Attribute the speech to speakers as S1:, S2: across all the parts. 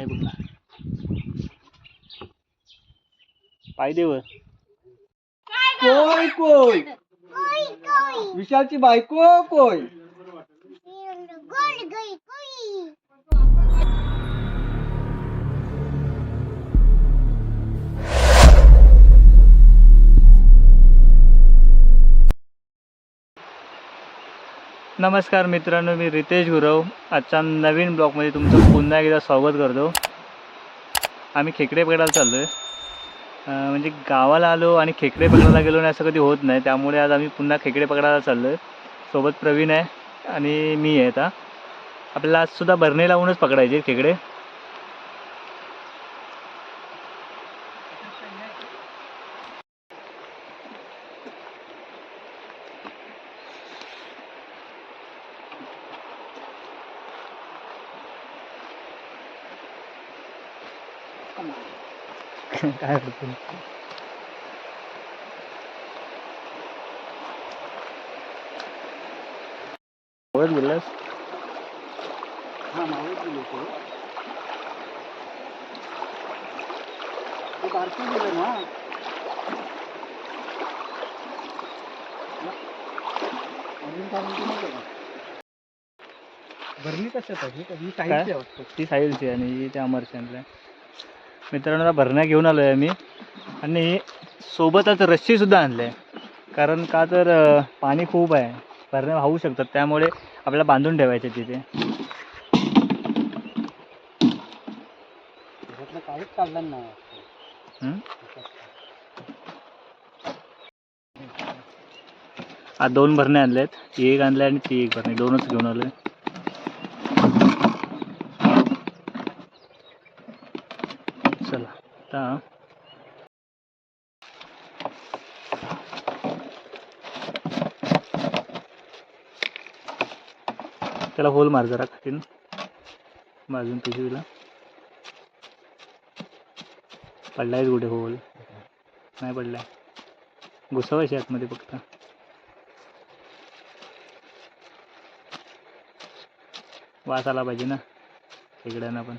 S1: पाय कुठला. पाय देव
S2: कोय कोय विशालची बायको कोय
S1: नमस्कार मित्रांनो मी रितेश गुरव. आजच्या नवीन ब्लॉगमध्ये तुमचं पुन्हा एकदा स्वागत करतो. आम्ही खेकडे पकडायला चाललो आहे म्हणजे गावाला आलो आणि खेकडे पकडायला गेलो नाही असं कधी होत नाही. त्यामुळे आज आम्ही पुन्हा खेकडे पकडायला चाललो आहे सोबत प्रवीण आहे आणि मी आहे आता. आपल्याला आजसुद्धा भरणे लावूनच पकडायचे खेकडे. काय आवडत गेलास
S2: हा मावळत गेलो तो. ते बारकी गेलं ना. अजून काय म्हणते का? भरणी कशात आहे? ही वाटतं.
S1: ती साहिलची आणि ही त्या अमरचंदला मित्रांनो भरण्या घेऊन आलो आहे आम्ही. आणि सोबतच रस्सीसुद्धा आणलं आहे कारण का तर पाणी खूप आहे. भरण्या वाहू शकतात. त्यामुळे आपल्याला बांधून ठेवायचे तिथे.
S2: काहीच काढलं नाही
S1: हं? आज दोन भरणे आणले आहेत ती एक आणली आणि ती एक भरणी. दोनच घेऊन आलो आहे चला. आता त्याला होल मार जरा खातीन बाजून पिशवीला. पडलायच कुठे होल? नाही पडलाय. घुसवायची आतमध्ये फक्त. वास आला पाहिजे ना. खेकड्यांना पण.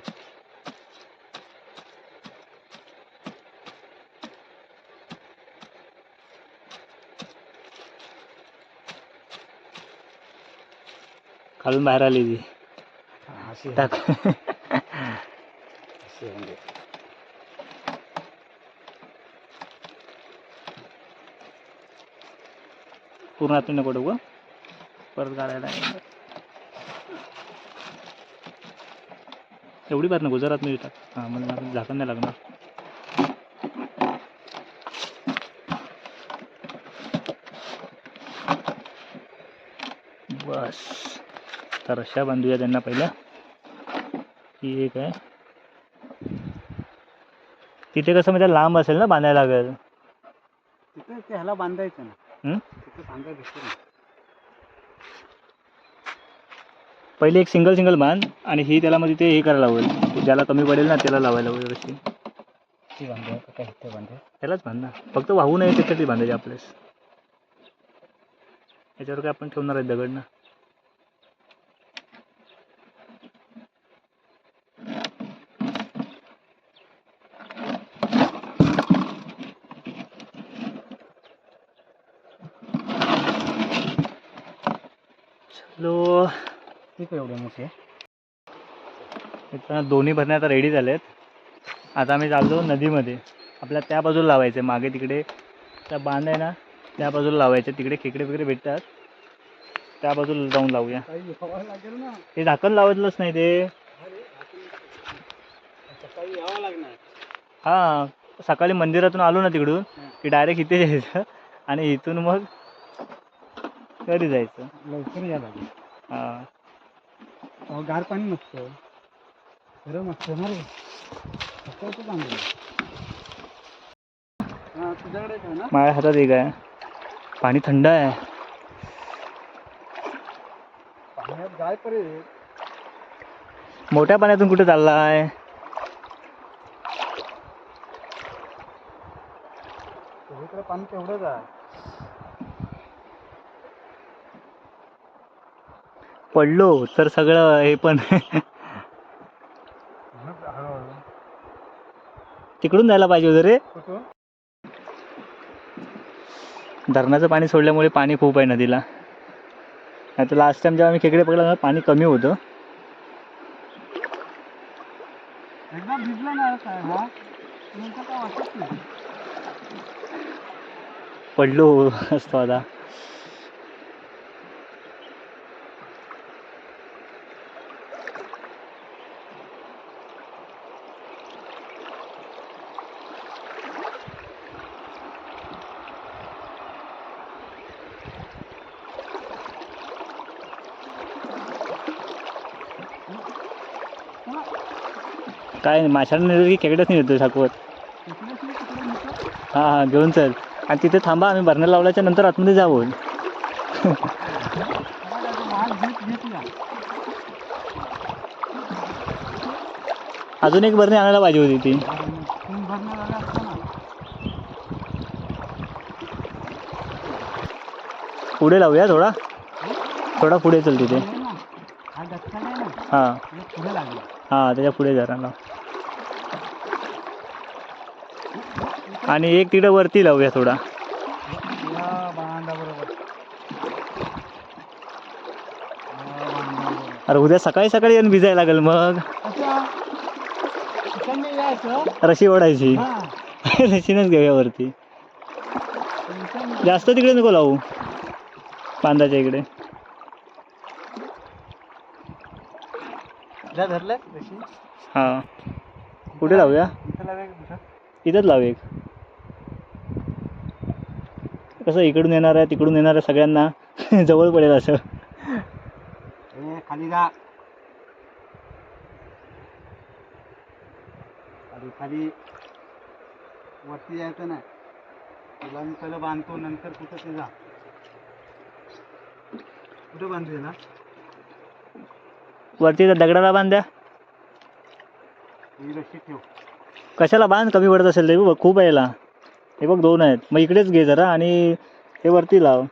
S1: खालून बाहेर आली ती टाक
S2: म्हणजे
S1: पूर्ण आतून नको टाकू हं. परत काढायला एवढी बार नको जरा आतमध्ये टाक हां लागून- झाकण नाही लागणार बस तर रश्या बांधूया त्यांना पहिल्या. ही एक आहे. तिथे कसं म्हणजे लांब असेल ना बांधायला लागेल
S2: तिथे ते ह्याला बांधायचं ना? तिथे
S1: पहिले एक सिंगल सिंगल बांध आणि ही त्याला मध्ये ते हे करायला लावेल ज्याला कमी पडेल ना त्याला लावायला
S2: ती काय इथे बांधूया
S1: त्यालाच बांध ना. फक्त वाहू नये त्याच्यासाठी बांधायचे आपल्यास. याच्यावर काय आपण ठेवणार आहे दगड ना? चलो
S2: ठीक आहे एवढे मोठे.
S1: मित्रांनो दोन्ही भरण्या आता रेडी झाल्यात आता आम्ही चाललो नदीमध्ये. आपल्याला त्या बाजूला लावायचं मागे तिकडे त्या बांध आहे ना त्या बाजूला लावायचे तिकडे खेकडे वगैरे भेटतात. त्या बाजूला जाऊन लावूया. ते. झाकण लावायचंच नाही. ते हां सकाळी मंदिरातून आलो ना तिकडून. की डायरेक्ट इथे यायचं. आणि इथून मग घरी जायचं?
S2: लवकर या लागेल.
S1: हां.
S2: अहो, गार पाणी नसतं. गरम असतं ना रे. हा तुझ्याकडे आहे ना?
S1: माझ्या हातात एक आहे. पाणी थंड आहे.
S2: पाण्यात पर्यंत
S1: मोठ्या पाण्यातून कुठे चाललाय?
S2: सगळीकडे पाणी तेवढंच आहे.
S1: पडलो तर सगळं हे पण. तिकडून जायला पाहिजे होतं रे. धरणाचं पाणी सोडल्यामुळे पाणी खूप आहे नदीला. नाही तर लास्ट टाइम जेव्हा आम्ही खेकडे पकडला ना पाणी कमी होतं. पडलो असतो आता. काय नाही, माशांना नेलं की खेकडेच नाही येतो ठाकवत
S2: तिकडे तू तिकडे नको.
S1: हां हां घेऊन चल. आणि तिथे थांबा आम्ही बर्नर लावल्याच्या नंतर आतमध्ये
S2: या
S1: अजून एक बरणी आणायला पाहिजे होती ती.
S2: भरणं
S1: पुढे लावूया थोडा. थोडा पुढे चल तिथे.
S2: हा
S1: हां हां त्याच्या पुढे जरा लाव. आणि एक तिकडे वरती लावूया थोडा. अरे उद्या सकाळी सकाळी येऊन भिजायला लागेल मग. रशी ओढायची. रशीनच घेऊया वरती. जास्त तिकडे नको लावू. बांधाच्या इकडे. हां. कुठे लावूया? इथंच लावू एक. कसं इकडून येणार आहे तिकडून येणार आहे सगळ्यांना? जवळ पडेल असं.
S2: खाली जा. खाली खाली. वरती जायचं ना तुला मी पहिलं बांधतो नंतर कुठं ते जा. कुठं बांधते ना
S1: वरती त्या दगडाला बांध द्या.
S2: ही रशी ठेव.
S1: कशाला बांध? कमी पडत असेल ते खूप आहे याला. हे बघ दोन आहेत. मग इकडेच घे जरा आणि हे वरती लाव.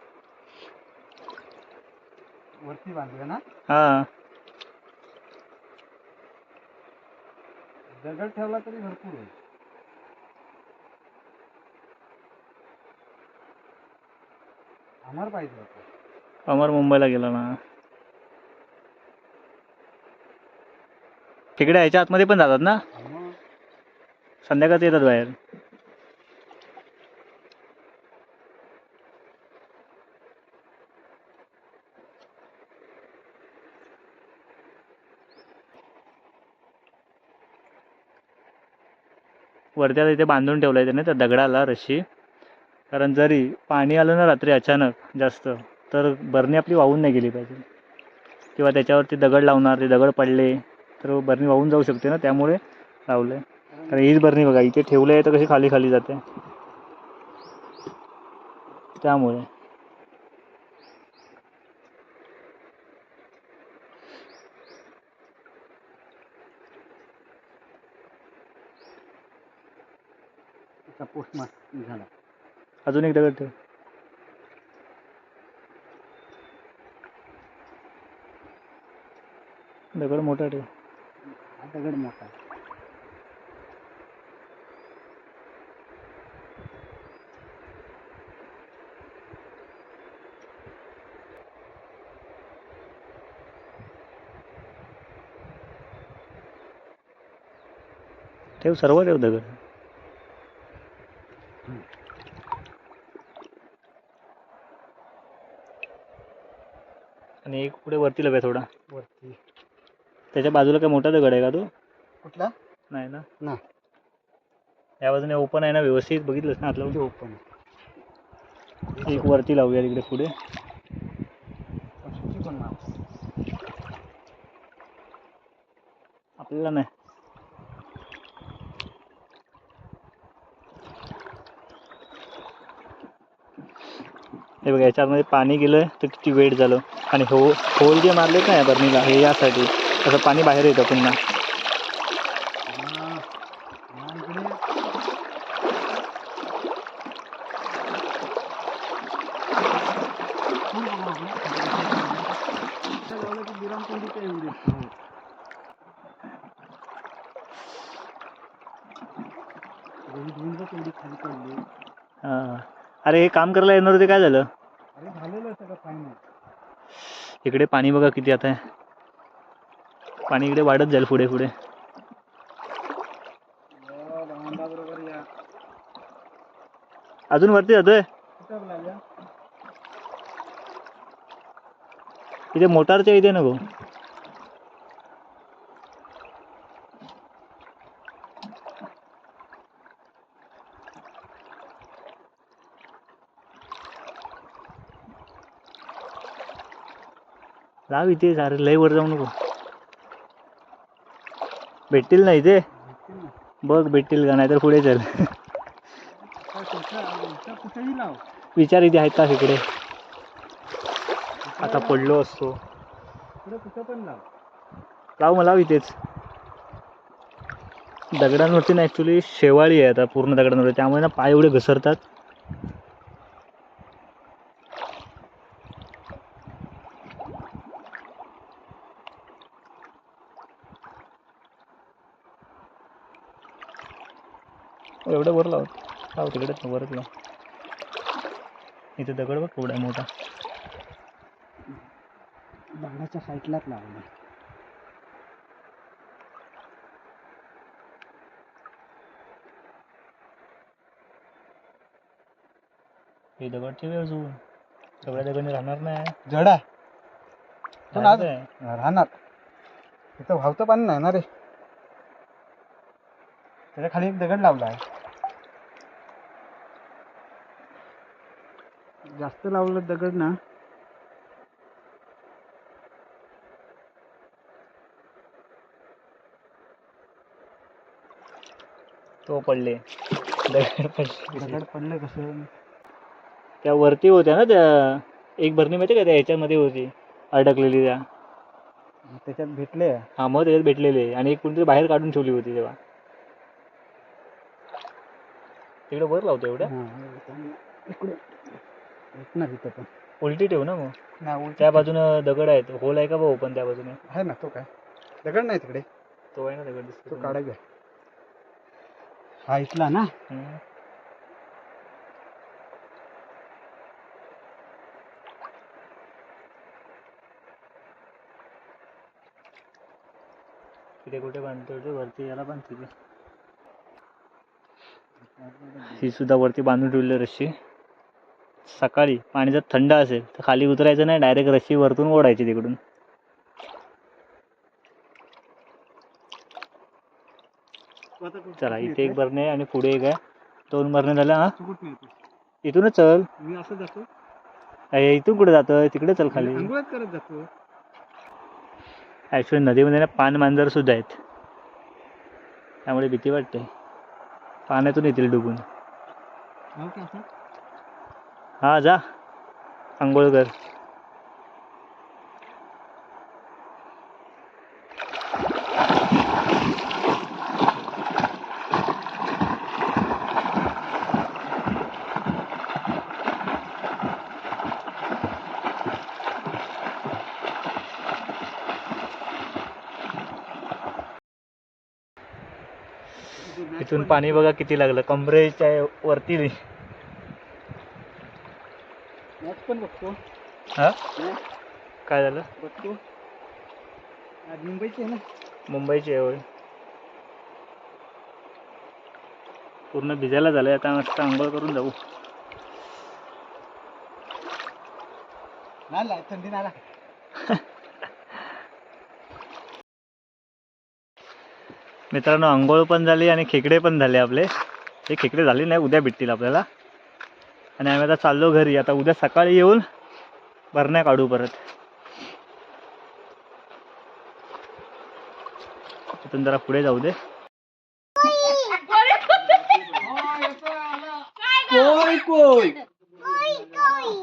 S2: वरती बांधूया ना?
S1: हां.
S2: दगड ठेवला तरी भरपूर आहे अमर पाहिजे होतं.
S1: अमर मुंबईला गेला ना. तिकडे ह्याच्या आतमध्ये पण जातात ना? संध्याकाळचं येतात बाहेर. वरती इथे बांधून ठेवलं आहे त्याने त्या दगडाला रशी कारण जरी पाणी आलं ना रात्री अचानक जास्त तर बरणी आपली वाहून नाही गेली पाहिजे. किंवा त्याच्यावरती दगड लावणार ते दगड पडले तर बरणी वाहून जाऊ शकते ना त्यामुळे लावलं आहे कारण हीच बरणी बघा इथे ठेवलं आहे तर कशी खाली खाली जाते. त्यामुळे.
S2: त्याचा पोस्ट मस्त झाला.
S1: अजून एक दगड ठेव दगड मोठा ठेव.
S2: हा दगड मोठा आहे.
S1: ठेव सर्व ठेव दगड. आणि एक पुढे वरती लावूया थोडा.
S2: वरती.
S1: त्याच्या बाजूला काय मोठा दगड आहे का तो?
S2: कुठला?
S1: नाही ना.
S2: ना.
S1: या बाजूने ओपन आहे ना व्यवस्थित बघितलंस ना आतलं?
S2: ओपन
S1: एक वरती लावूया तिकडे पुढे. आपल्याला नाही. हे बघा याच्यामध्ये पाणी गेलं तर किती वेट झालं? आणि हो होल जे मारलेत ना या बर्नीला हे यासाठी. असं पाणी बाहेर येतं पुन्हा.
S2: हां.
S1: अरे हे काम करायला येणार होते काय झालं
S2: अरे झालेलं सगळं फायनल
S1: इकडे पाणी बघा किती आता. आहे पाणी इकडे वाढत जाईल पुढे पुढे. अजून वरती जातोय? इथे मोटारच्या इथे नको. जाऊ इथे अरे लय वर जाऊ नको. भेटतील ना इथे? बघ भेटतील का? नाहीतर पुढे चल. विचार इथे आहेत का इकडे? आता पडलो असतो.
S2: इकडे कुठं लाव
S1: मला इथेच. दगडांवरती ना ॲक्च्युली शेवाळी आहे आता पूर्ण दगडांवरती. त्यामुळे ना पाय एवढे घसरतात. एवढं वर लाव. लाव तिकडेच वरच लाव. इथे दगड बघ एवढा मोठा.
S2: दगडाच्या साईडलाच लावलं
S1: हे दगड ठेवे अजून. सगळ्या दगडाने राहणार नाही.
S2: जडा. पण आज
S1: राहायचं आहे.
S2: राहणार. इथं व्हावतं पाणी नाही ना रे. त्याच्याखाली एक दगड लावला आहे. जास्त लावलं दगड ना.
S1: तो पडले. दगड पडले.
S2: दगड पडलं कसं?
S1: त्या वरती होत्या ना त्या एक भरणी माहिती का त्या ह्याच्यामध्ये होती अडकलेली त्या.
S2: त्याच्यात भेटले?
S1: हा मग त्याच्यात भेटलेले. आणि एक कोणतरी बाहेर काढून ठेवली होती तेव्हा. तिकडे वर लावतो एवढ्या?
S2: इकडे. भेटणार इथं पण.
S1: उलटी ठेव ना मग?
S2: ना उलट
S1: त्या बाजूनं दगड आहेत. होल आहे का भाऊ पण त्या बाजूने?
S2: आहे ना तो काय? दगड नाही तिकडे.
S1: तो आहे ना दगड दिसतो
S2: तो काढायचा हा इथला ना?
S1: हम्म. तिथे कुठे बांधतो ते? वरती याला बांध तिथे ही सुद्धा वरती बांधून ठेवली रस्सी. सकाळी पाणी जर थंड असेल तर खाली उतरायचं नाही डायरेक्ट रस्सी वरतून ओढायची तिकडून. चला इथे एक बरणे आहे आणि पुढे एक आहे. दोन बरणे झाल्या हा? इथूनच चल.
S2: मी असं जातो.
S1: अरे इथून कुठे जातोय तिकडे चल खाली.
S2: करत जातो.
S1: ॲक्च्युली नदीमध्ये ना पान मांजर सुद्धा आहेत. त्यामुळे भीती वाटते. पाण्यातून येतील डुबून.
S2: हा
S1: जा. आंघोळ कर इथून पाणी बघा किती लागलं. कमरेच्या वरती
S2: मॅच पण बघतो.
S1: हा? काय झालं?
S2: बघतो. आज मुंबईची आहे ना?
S1: मुंबईची आहे होय. पूर्ण भिजायला झालंय आता मस्त आंघोळ करून जाऊ.
S2: नाला थंडी नाला
S1: मित्रांनो आंघोळ पण झाली आणि खेकडे पण झाले आपले. हे खेकडे झाले नाही उद्या भेटतील आपल्याला. आणि आम्ही आता चाललो घरी. आता उद्या सकाळी येऊन भरण्या काढू परत. तिथून जरा पुढे जाऊ दे.
S2: कोय कोय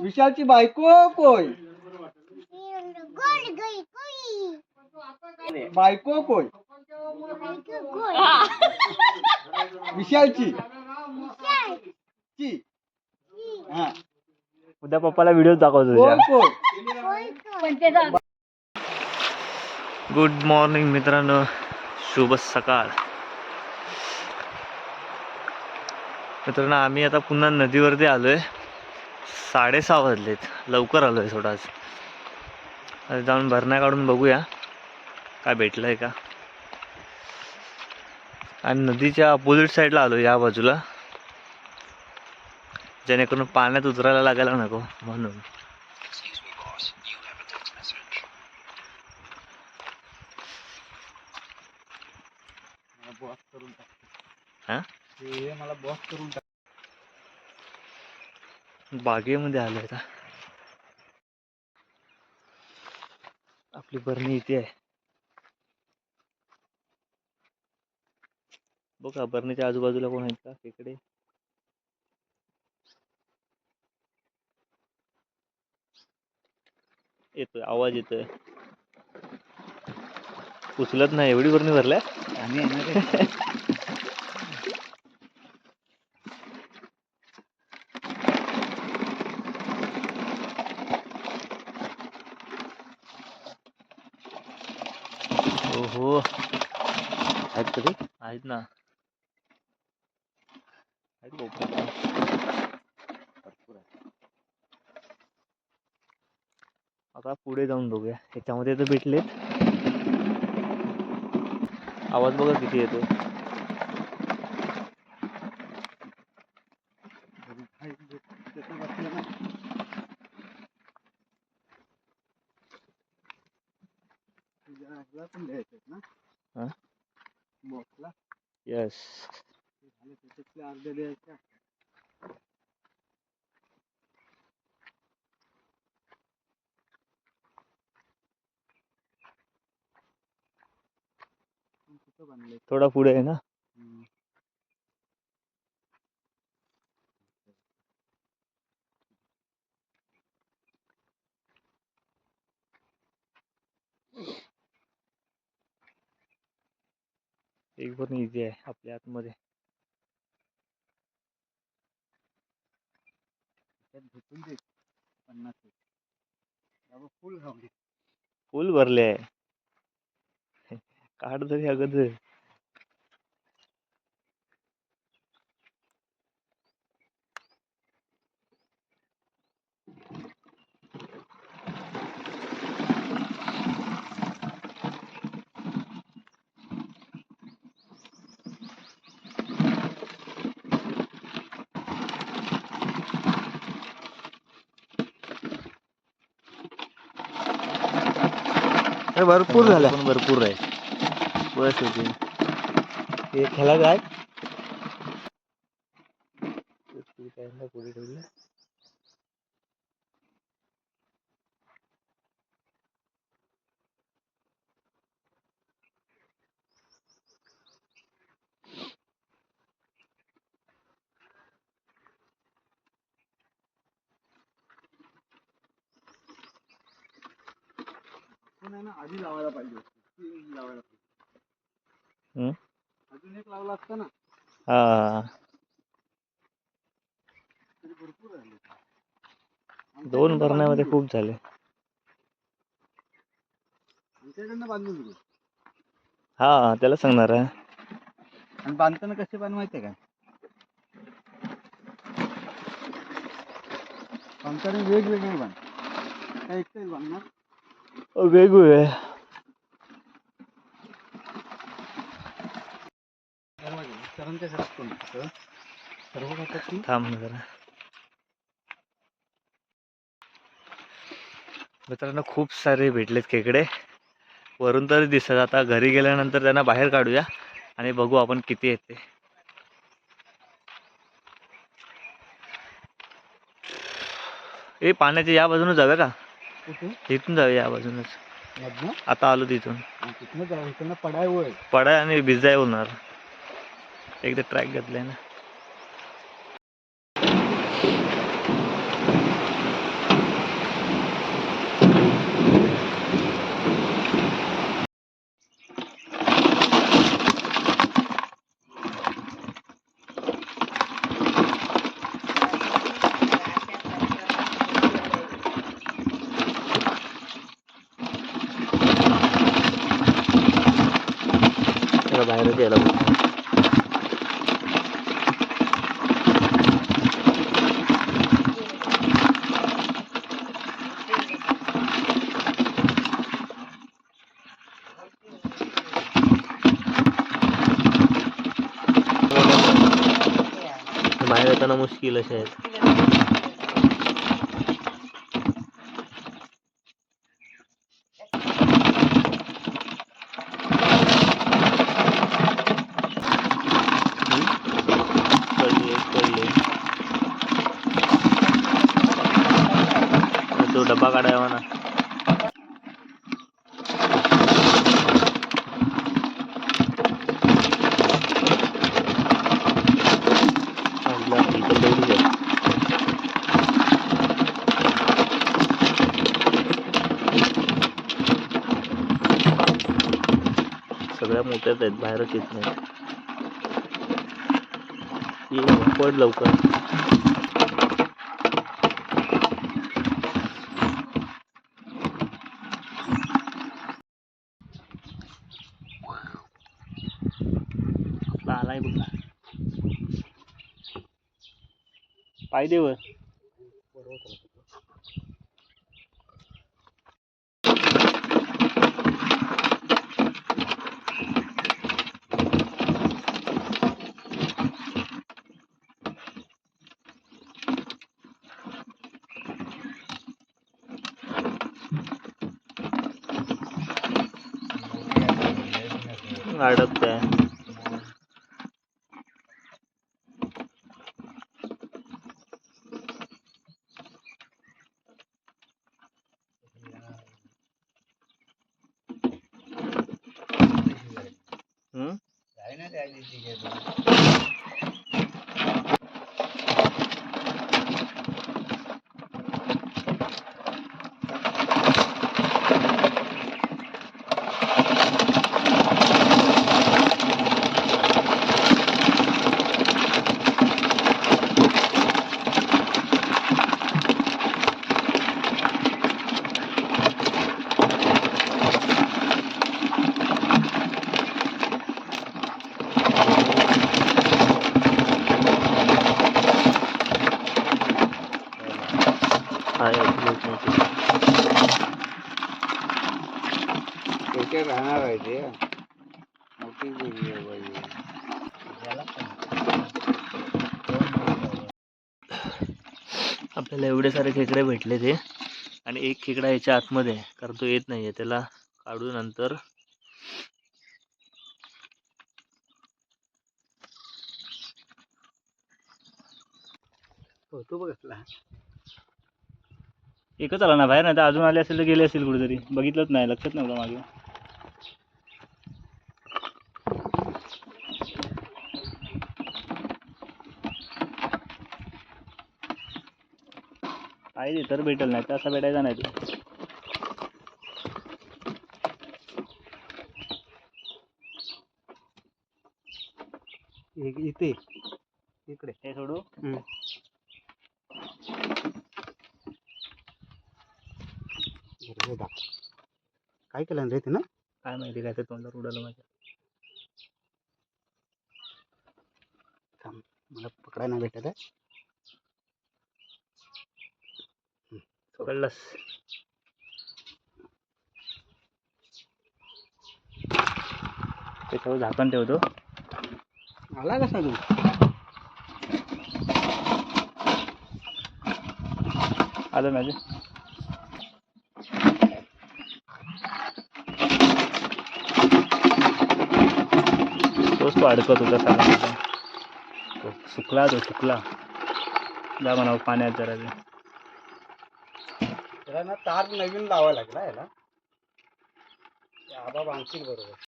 S2: विशालची बायको कोय बायको कोय विशालची. ची. हा.
S1: उद्या पप्पाला व्हिडिओ दाखवतो गुड मॉर्निंग मित्रांनो. शुभ सकाळ. मित्रांनो आम्ही आता पुन्हा नदीवरती आलो आहे साडेसहा वाजलेत. लवकर आलो आहे थोडा आज. आता जाऊन भरण्या काढून बघूया. काय भेटलं आहे का? आणि नदीच्या अपोजिट साईडला आलो या बाजूला. जेणेकरून पाण्यात उतरायला लागायला नको म्हणून.
S2: मला बॉस करून टाक.
S1: हा?
S2: हे मला बॉस करून टाक.
S1: बागेमध्ये आलो आता. आपली बरणी इथे आहे. बघा बरणीच्या आजूबाजूला कोण आहेत का? तिकडे येतोय आवाज येतोय. उचलत नाही एवढी बरणी भरल्या
S2: आणि.
S1: ओहो. आहेत कधी आहेत ना. आहेत आता पुढे जाऊन बघूया. ह्याच्यामध्ये तर भेटलेत. आवाज़ बघा किती येतो
S2: त्याचं
S1: थोडा पुढे आहे ना? एक पण इझी आहे आपल्या आतमध्ये
S2: त्यात भेटून दे पन्नास बाबा फुल
S1: भरले आहे काढ तरी अगोदर
S2: भरपूर झाल्या.
S1: पण भरपूर आहे. बस होती हे ह्याला काय पुढे ठेवलं
S2: पण आहे ना आधी लावायला पाहिजे होती. ती लावायला पाहिजे
S1: हम्म?
S2: अजून एक लावला असता ना.
S1: हा. दोन भरण्यामध्ये खूप झाले.
S2: आमच्याकडनं बांधून घेऊ.
S1: हा त्याला सांगणार आहे.
S2: आणि बांधताना कसे बांध माहितीये का? बांधताना वेगवेगळे बांध. काय एकटेच बांधणार?
S1: वेगवेगळे.
S2: होतं? सर्व
S1: थांब ना जरा. मित्रांनो खूप सारे भेटलेत खेकडे. वरून तरी दिसत आता घरी गेल्यानंतर त्यांना बाहेर काढूया आणि बघू आपण किती येते ए पाण्याच्या या बाजूने जाऊया का? इथून जाऊया या बाजूनच. आता आलो तिथून.
S2: तिथनं पडाय
S1: पडाय आणि भिजाय होणार. एकदा ट्रॅक घेतलाय ना त्याला बाहेरच यायला बघ
S3: बाहेर मुश्किल असे आहेत कळली एक कळली तो डब्बा काढावा ना आपला इथं तेवढीच आहे. सगळ्या मोठ्याच आहेत बाहेरच येत नाही ये पड लवकर आपला आलाय बघ पाय दे वर अडकतंय आहे
S2: काय ना त्या दिवशी गेलो
S3: आहे बहुत मोठी
S2: त्याच्यात आहे ते. मोठी वेगळी आहे बाई.
S3: आपल्याला एवढे सारे खेकडे भेटले ते. आणि एक खेकडा याच्या आतमध्ये कारण तो येत नाहीये. त्याला काढू नंतर
S2: होतो बघितला.
S1: एकच आला ना बाहेर? नाही तर अजून आले असेल तर गेले असेल कुठेतरी. बघितलंच नाही लक्षात नव्हतं मागे. पाहिजे तर भेटेल नाही तर असा भेटायचा नाही. तो
S2: एक इथे इकडे.
S1: हे सोडू?
S2: हम्म. काय केलं रे तिनं?
S1: काय माहिती काय ते तोंडावर उडालं माझ्या.
S2: मला पकडायला भेटत आहे.
S1: कळलंस त्याच्यावर झाकण ठेवतो.
S2: आला कसा तू?
S1: आलं माझे तोच तो अडकत होता साला तो सुकला तो सुकला जा म्हणा पाण्यात जरा
S2: याला ना तार नवीन लावा लागला याला आबा बांधतील बरोबर.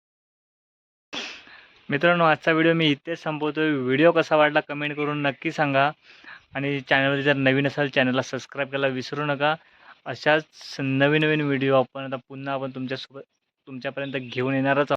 S1: मित्रांनो आजचा व्हिडिओ मी इथेच संपवतो व्हिडिओ कसा वाटला कमेंट करून नक्की सांगा. आणि चॅनलवर जर नवीन असाल चॅनलला सबस्क्राईब करायला विसरू नका. अशाच नवीन नवीन व्हिडिओ आपण आता पुन्हा आपण तुमच्यासोबत तुमच्यापर्यंत घेऊन येणारच